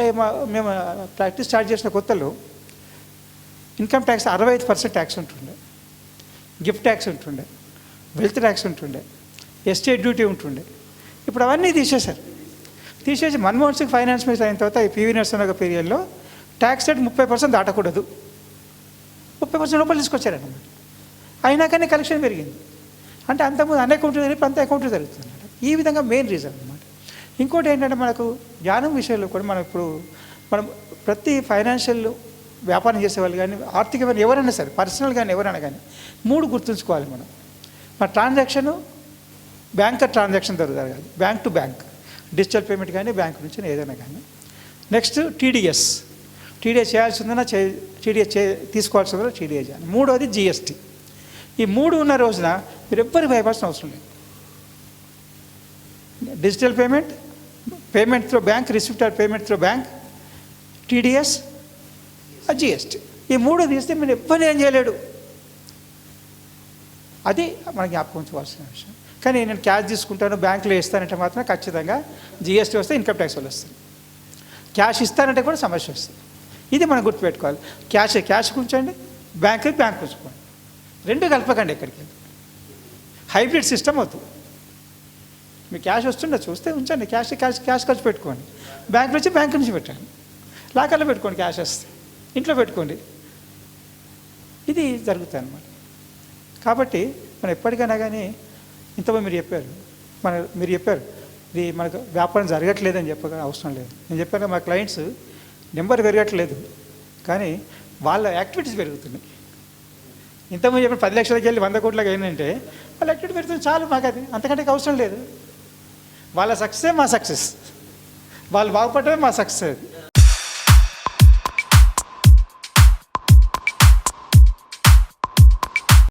అంటే మేము practice start చేసిన కొత్తలో ఇన్కమ్ ట్యాక్స్ అరవై ఐదు పర్సెంట్ ట్యాక్స్ ఉంటుండే. గిఫ్ట్ ట్యాక్స్ ఉంటుండే. వెల్త్ ట్యాక్స్ ఉంటుండే. ఎస్టేట్ డ్యూటీ ఉంటుండే. ఇప్పుడు అవన్నీ తీసేశారు. తీసేసి మన్మోహన్ సింగ్ ఫైనాన్స్ మినిస్టర్ అయిన తర్వాత ఈ పివి నరసింహ పీరియడ్లో ట్యాక్స్ రేట్ ముప్పై పర్సెంట్ దాటకూడదు. ముప్పై పర్సెంట్ రూపాయలు తీసుకొచ్చారన్నమాట. అయినా కానీ కలెక్షన్ పెరిగింది. అంటే అంతకుముందు అన్ని అకౌంట్లు జరిపి అంత అకౌంట్ జరుగుతుంది ఈ విధంగా మెయిన్ రీజన్. ఇంకోటి ఏంటంటే మనకు జ్ఞానం విషయంలో కూడా మనం ఇప్పుడు మనం ప్రతి ఫైనాన్షియల్ వ్యాపారం చేసేవాళ్ళు కానీ ఆర్థికమైన ఎవరైనా సరే పర్సనల్ కానీ ఎవరైనా కానీ మూడు గుర్తుంచుకోవాలి మనం. మన ట్రాన్సాక్షన్ బ్యాంక్ ట్రాన్సాక్షన్ జరగాలి bank to bank. Digital payment కానీ బ్యాంక్ నుంచి ఏదైనా కానీ. Next TDS. టీడీఎస్ చేయాల్సి ఉందన్నా చే టీడీఎస్ చే తీసుకోవాల్సి ఉందో టీడీఎస్ చేయాలి. మూడోది జిఎస్టీ. ఈ మూడు ఉన్న రోజున మీరు ఎవ్వరికి భయపడాల్సిన అవసరం లేదు. Digital payment payment through bank receipt or payment through bank TDS GST. ఈ మూడు తీస్తే మీరు ఎవ్వరు ఏం చేయలేడు. అది మనకి జ్ఞాపకం ఉంచుకోవాల్సిన విషయం. కానీ నేను క్యాష్ తీసుకుంటాను బ్యాంకులో ఇస్తానంటే మాత్రం ఖచ్చితంగా జిఎస్టీ వస్తే ఇన్కమ్ ట్యాక్స్ వాళ్ళు వస్తుంది క్యాష్ ఇస్తానంటే కూడా సమస్య వస్తుంది. ఇది మనం గుర్తుపెట్టుకోవాలి. క్యాష్ క్యాష్ ఉంచండి బ్యాంక్ బ్యాంక్ ఉంచుకోండి. రెండు కలపకండి ఎక్కడికి. హైబ్రిడ్ సిస్టమ్ అవుతుంది. మీ క్యాష్ వస్తుండే చూస్తే ఉంచండి. క్యాష్ క్యాష్ క్యాష్ ఖర్చు పెట్టుకోండి. బ్యాంక్ నుంచి బ్యాంక్ నుంచి పెట్టండి. లాకర్లో పెట్టుకోండి క్యాష్ వస్తే. ఇంట్లో పెట్టుకోండి. ఇది జరుగుతుంది అన్నమాట. కాబట్టి మనం ఎప్పటికైనా కానీ ఇంతమంది మీరు చెప్పారు. మన మీరు చెప్పారు. ఇది మనకు వ్యాపారం జరగట్లేదని చెప్పక అవసరం లేదు. నేను చెప్పాను మా క్లయింట్స్ నెంబర్ పెరగట్లేదు. కానీ వాళ్ళ యాక్టివిటీస్ పెరుగుతున్నాయి. ఇంతకుముందు చెప్పిన పది లక్షలకి వెళ్ళి వంద కోట్లకి ఏంటంటే వాళ్ళ యాక్టివిటీ పెరుగుతుంది. చాలు మాకు అది అంతకంటే అవసరం లేదు. వాళ్ళ సక్సెస్ మా సక్సెస్ వాళ్ళు బాగుపడటమే మా సక్సెస్